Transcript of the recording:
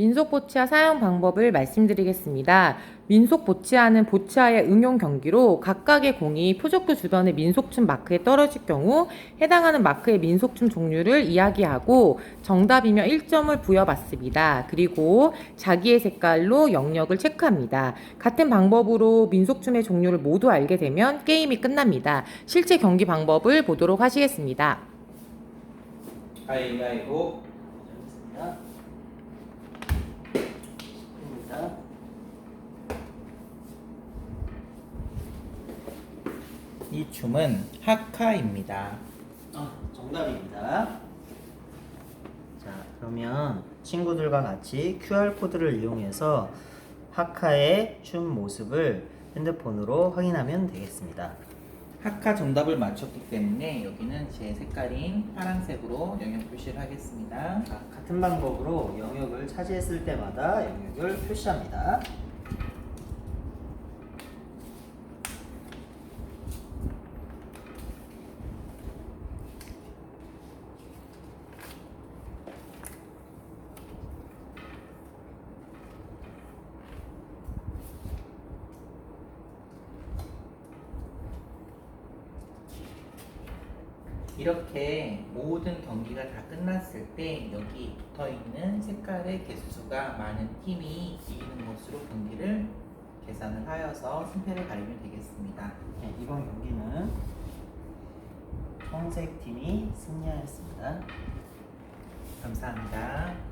민속 보치아 사용 방법을 말씀드리겠습니다. 민속 보치아는 보치아의 응용 경기로 각각의 공이 표적구 주변의 민속춤 마크에 떨어질 경우 해당하는 마크의 민속춤 종류를 이야기하고 정답이며 1점을 부여받습니다. 그리고 자기의 색깔로 영역을 체크합니다. 같은 방법으로 민속춤의 종류를 모두 알게 되면 게임이 끝납니다. 실제 경기 방법을 보도록 하시겠습니다. 가위바위보 잘했습니다. 입니다. 이 춤은 하카입니다. 아, 정답입니다. 자, 그러면 친구들과 같이 QR 코드를 이용해서 하카의 춤 모습을 핸드폰으로 확인하면 되겠습니다. 하카 정답을 맞췄기 때문에 여기는 제 색깔인 파란색으로 영역 표시를 하겠습니다. 자, 같은 방법으로 영역을 차지했을 때마다 영역을 표시합니다. 이렇게 모든 경기가 다 끝났을 때 여기 붙어 있는 색깔의 개수수가 많은 팀이 이기는 것으로 경기를 계산을 하여서 승패를 가리면 되겠습니다. 네, 이번 경기는 청색 팀이 승리하였습니다. 감사합니다.